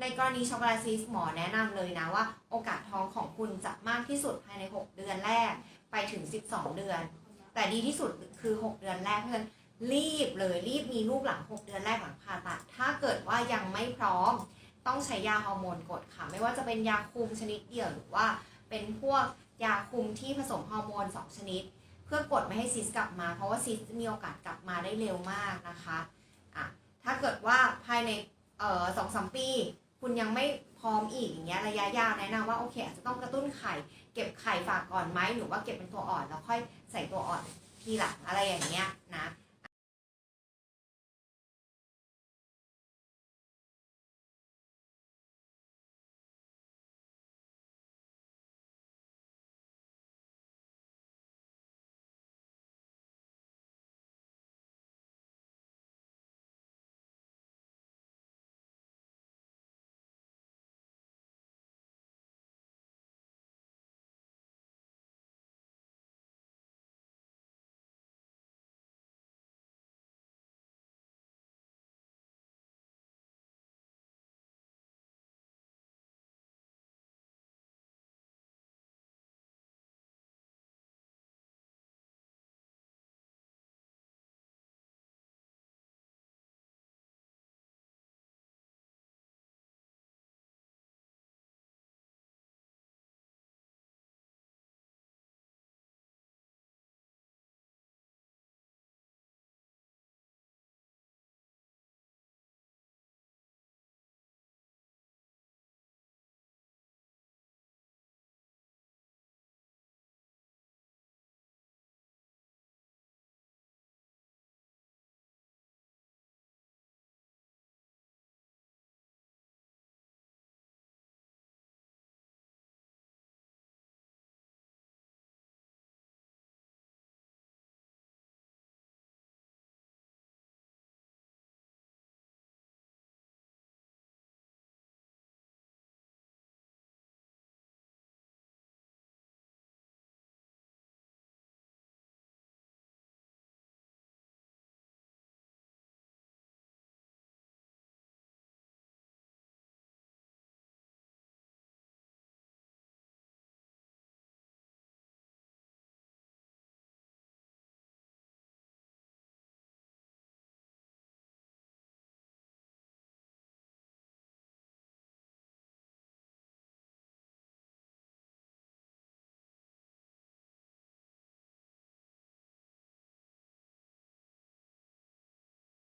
ในกรณีช็อกโกแลตซีสหมอแนะนำเลยนะว่า โอกาสท้องของคุณจะมากที่สุดภายใน 6 เดือนแรกไปถึง 12 เดือน แต่ดีที่สุดคือ 6 เดือนแรกเพราะฉะนั้นรีบเลยรีบมีลูกหลัง 6 เดือนแรกหลังผ่าตัด ถ้าเกิดว่ายังไม่พร้อมต้องใช้ยาฮอร์โมนกดค่ะ ไม่ว่าจะเป็นยาคุมชนิดเดียวหรือว่าเป็นพวกยาคุมที่ผสมฮอร์โมน 2 ชนิด เพื่อกดไม่ให้ซิสกลับมา เพราะว่าซิสมีโอกาสกลับมาได้เร็วมากนะคะอะถ้าเกิดว่าภายในสองสามปี คุณยังไม่พร้อมอีกอย่างเงี้ยระยะยาวแนะนำว่าโอเคอาจจะต้องกระตุ้นไข่ เก็บไข่ฝากก่อนไหมหรือว่าเก็บเป็นตัวอ่อนแล้วค่อยใส่ตัวอ่อนทีหลังอะไรอย่างเงี้ยนะ